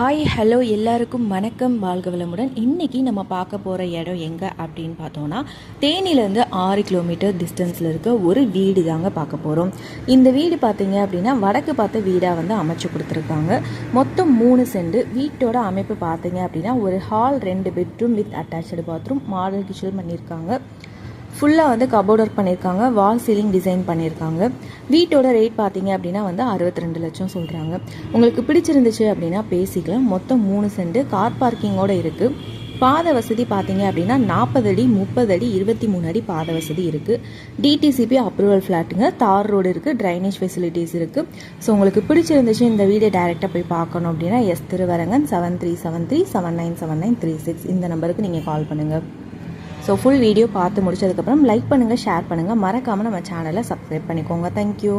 Hi hello எல்லாருக்கும் வணக்கம். வாழ்க வளமுடன். இன்றைக்கி நம்ம பார்க்க போகிற இடம் எங்கே அப்படின்னு பார்த்தோன்னா தேனியிலேருந்து ஆறு கிலோமீட்டர் டிஸ்டன்ஸில் இருக்க ஒரு வீடு தாங்க பார்க்க போகிறோம் இந்த வீடு பார்த்தீங்க அப்படின்னா வடக்கு பார்த்த வீடாக வந்து அமைச்சு கொடுத்துருக்காங்க. மொத்தம் மூணு செண்டு வீட்டோட அமைப்பு பார்த்தீங்க அப்படின்னா ஒரு ஹால் ரெண்டு bedroom with attach bathroom model kitchen பண்ணியிருக்காங்க. ஃபுல்லாக வந்து கபோர்ட் ஒர்க் பண்ணியிருக்காங்க வால் சீலிங் டிசைன் பண்ணியிருக்காங்க வீட்டோட ரேட் பார்த்தீங்க அப்படின்னா வந்து அறுபத்தி ரெண்டு லட்சம் சொல்கிறாங்க உங்களுக்கு பிடிச்சிருந்துச்சு அப்படின்னா பேசிக்கலாம். மொத்தம் மூணு சென்ட் கார் பார்க்கிங்கோட இருக்குது பாத வசதி பார்த்தீங்க அப்படின்னா நாற்பது அடி முப்பது அடி இருபத்தி மூணு அடி பாத வசதி இருக்குது டிடிசிபி அப்ரூவல் ஃப்ளாட்டுங்க தார் ரோடு இருக்குது ட்ரைனேஜ் ஃபெசிலிட்டிஸ் இருக்குது ஸோ உங்களுக்கு பிடிச்சிருந்துச்சு இந்த வீடியோ டேரெக்டாக போய் பார்க்கணும் அப்படின்னா S Thiruvarangan seven three seven three seven nine seven nine three six இந்த நம்பருக்கு நீங்கள் கால் பண்ணுங்கள் ஸோ ஃபுல் வீடியோ பார்த்து முடிச்சதுக்கப்புறம் லைக் பண்ணுங்கள் ஷேர் பண்ணுங்கள் மறக்காமல் நம்ம சேனலை சப்ஸ்கிரைப் பண்ணிக்கோங்க. தேங்க்யூ